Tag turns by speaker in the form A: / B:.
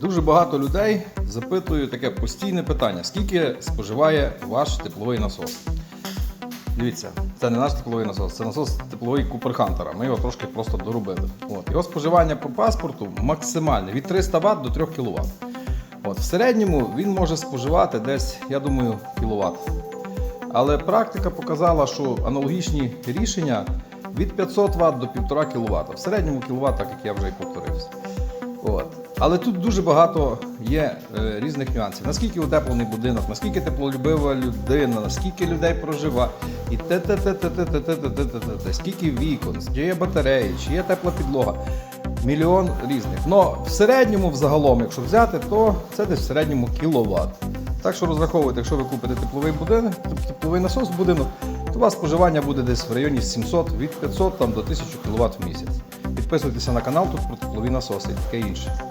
A: Дуже багато людей запитують таке постійне питання: скільки споживає ваш тепловий насос? Дивіться, це не наш тепловий насос, це насос тепловий Купер Хантера. Ми його трошки просто доробили. От. Його споживання по паспорту максимальне від 300 Вт до 3 кВт. От. В середньому він може споживати десь, я думаю, кВт. Але практика показала, що аналогічні рішення від 500 Вт до 1,5 кВт. В середньому кВт, так як я вже і повторився. Але тут дуже багато є е, різних нюансів. Наскільки утеплений будинок, наскільки теплолюбива людина, наскільки людей проживає, і те, те, те, те, те, те, те, те, те, те, скільки вікон, чи є батареї, чи є тепла підлога. Мільйон різних. Но в середньому, взагалом, якщо взяти, то це десь в середньому кіловат. Так що розраховуйте, якщо ви купите тепловий будинок, тепловий насос в будинок, то у вас споживання буде десь в районі 700 від 500 там, до 1000 кВт в місяць. Підписуйтеся на канал тут про теплові насоси і таке інше.